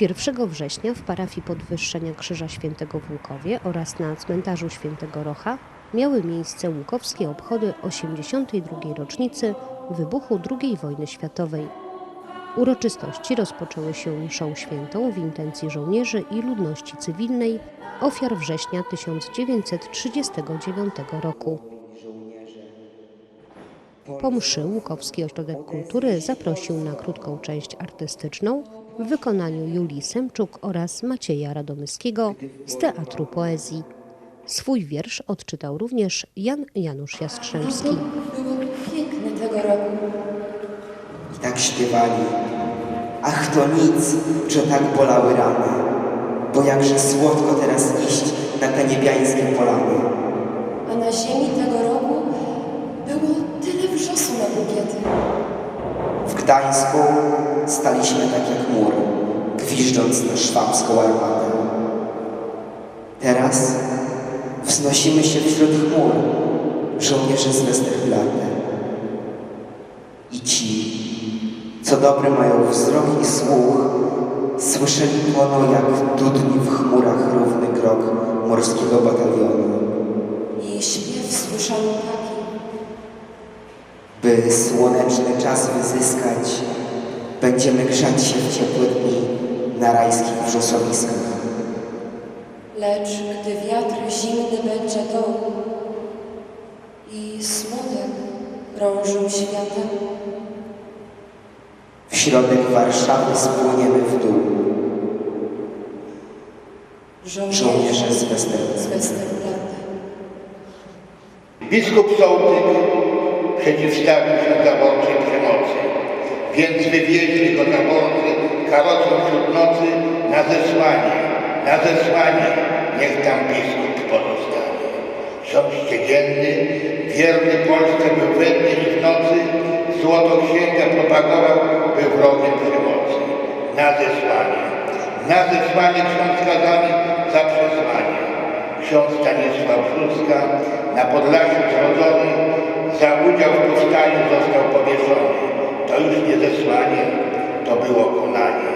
1 września w parafii podwyższenia Krzyża Świętego w Łukowie oraz na cmentarzu Świętego Rocha miały miejsce łukowskie obchody 82. rocznicy wybuchu II wojny światowej. Uroczystości rozpoczęły się mszą świętą w intencji żołnierzy i ludności cywilnej ofiar września 1939 roku. Po mszy Łukowski Ośrodek Kultury zaprosił na krótką część artystyczną w wykonaniu Julii Semczuk oraz Macieja Radomyskiego z Teatru Poezji. Swój wiersz odczytał również Jan Janusz Jastrzębski. Było piękne tego roku. I tak śpiewali. Ach, to nic, że tak bolały rany, bo jakże słodko teraz iść na te niebiańskie polany. A na ziemi tego roku było tyle wrzosu na bukiety. W Gdańsku staliśmy tak jak mur, gwiżdżąc na szwabską armatę. Teraz wznosimy się wśród chmur, żołnierze z Westerplatte. I ci, co dobre mają wzrok i słuch, słyszeli płoną jak dudni w chmurach równy krok morskiego batalionu. I śpiew słyszano taki. By słoneczny czas wyzyskać, będziemy grzać się w ciepłe dni na rajskich wrzosowiskach. Lecz gdy wiatr zimny będzie dół i smutek krążył światem, W środek Warszawy spłyniemy w dół, żołnierze z Westerplatte. Biskup Sołtyk przeciwstawił się przemocy, więc wywieźli go zaborcy karocą wśród nocy na zesłanie, na zesłanie, niech tam biskup pozostanie. Ksiądz ściegienny, wierny Polsce był we dnie i w nocy, złotą księgę propagował, był wrogiem przemocy. Na zesłanie, na zesłanie ksiądz kazany za przesłanie. Ksiądz Stanisław Brzózka, na Podlasiu zrodzony, za udział w powstaniu został powieszony. To już nie zesłanie, to było konanie.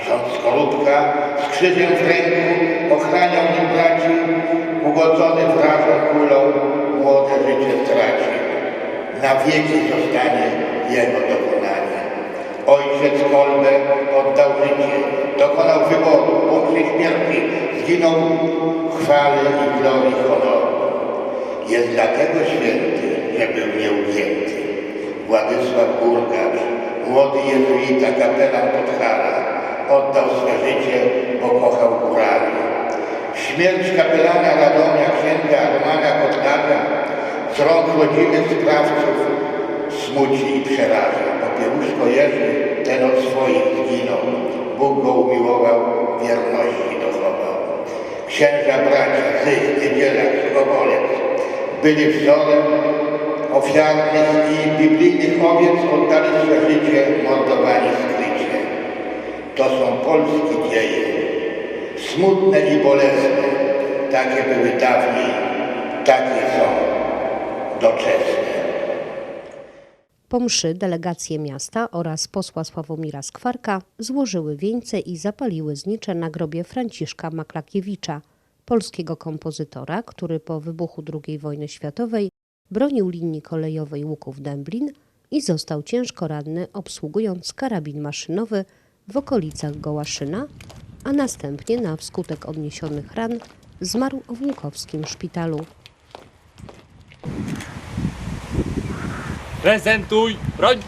Ksiądz Skorupka z krzyżem w ręku ochraniał nim braci, ugodzony wrażą kulą, młode życie straci. Na wieki zostanie jego dokonanie. Ojciec Kolbe oddał życie, dokonał wyboru, punkcie śmierci, zginął chwale i glorii honoru. Jest dlatego święty, że był nieugięty. Władysław Burgacz, młody jezuita, kapelan Podhala, oddał swe życie, bo kochał górali. Śmierć kapelana Radomia, księga Romana Kotlarza z rąk rodziny sprawców smuci i przeraża. Popiełuszko Jerzy, ten od swoich zginął. Bóg go umiłował, wierności dochował. Księża bracia, Zych, Niedzielak, Słowolec byli wzorem ofiarnych i biblijnych owiec oddali swe życie mordowani skrycie. To są polskie dzieje, smutne i bolesne. Takie były dawniej, takie są doczesne. Po mszy delegacje miasta oraz posła Sławomira Skwarka złożyły wieńce i zapaliły znicze na grobie Franciszka Maklakiewicza, polskiego kompozytora, który po wybuchu II wojny światowej bronił linii kolejowej Łuków-Dęblin i został ciężko ranny obsługując karabin maszynowy w okolicach Gołaszyna, a następnie na wskutek odniesionych ran zmarł w łukowskim szpitalu. Prezentuj broń!